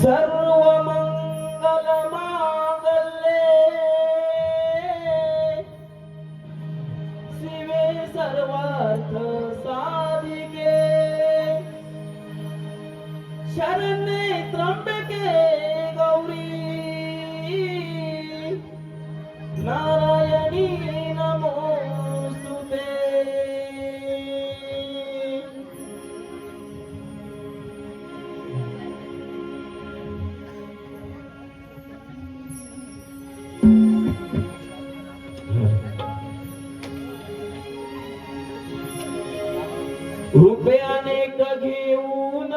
ಸರ್ವಮಂಗಲಮಾಗಲ್ಲೇ ಶಿವೆ ಸರ್ವಾರ್ಥ ಸಾಧಿಗೆ ಶರಣ್ಯ ತ್ರಂಬಕೆ रुपयाने घेऊन?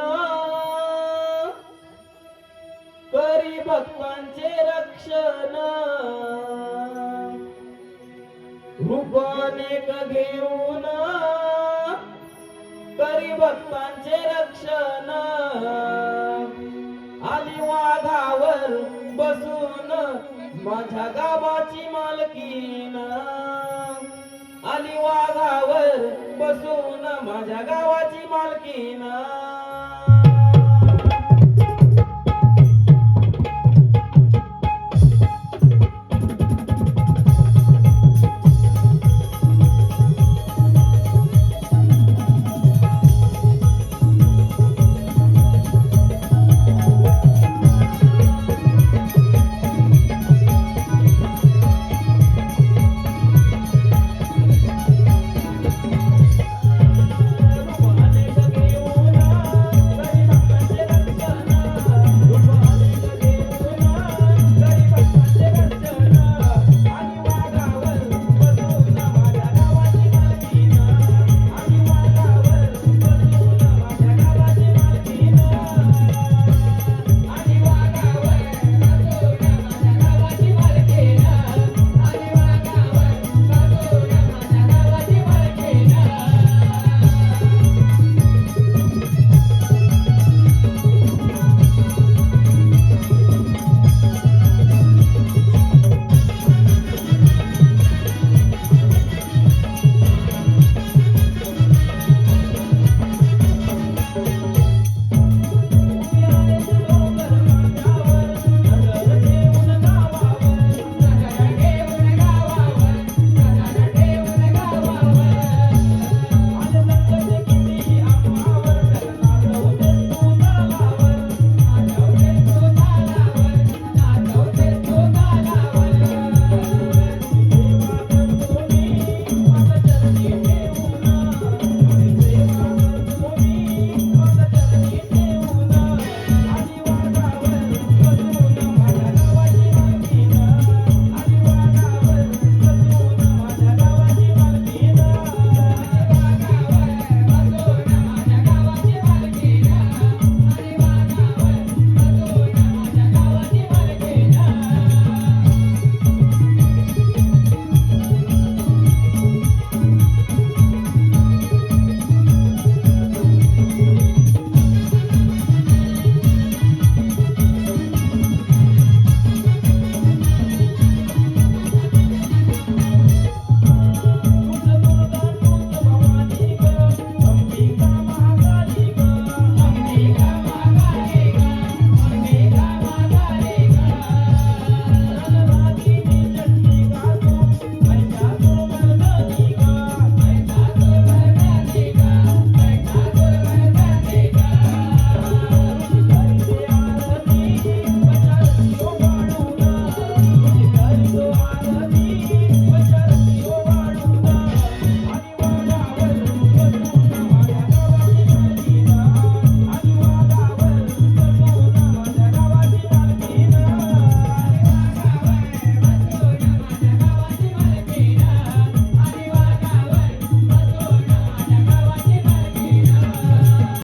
करी भक्तांचे रक्षण. रूप अनेक घेऊन? करी भक्तांचे रक्षण. आली वाघावर बसून माझ्या गावाची मालकीन. आली वा माझ्या गावाची मालकीन.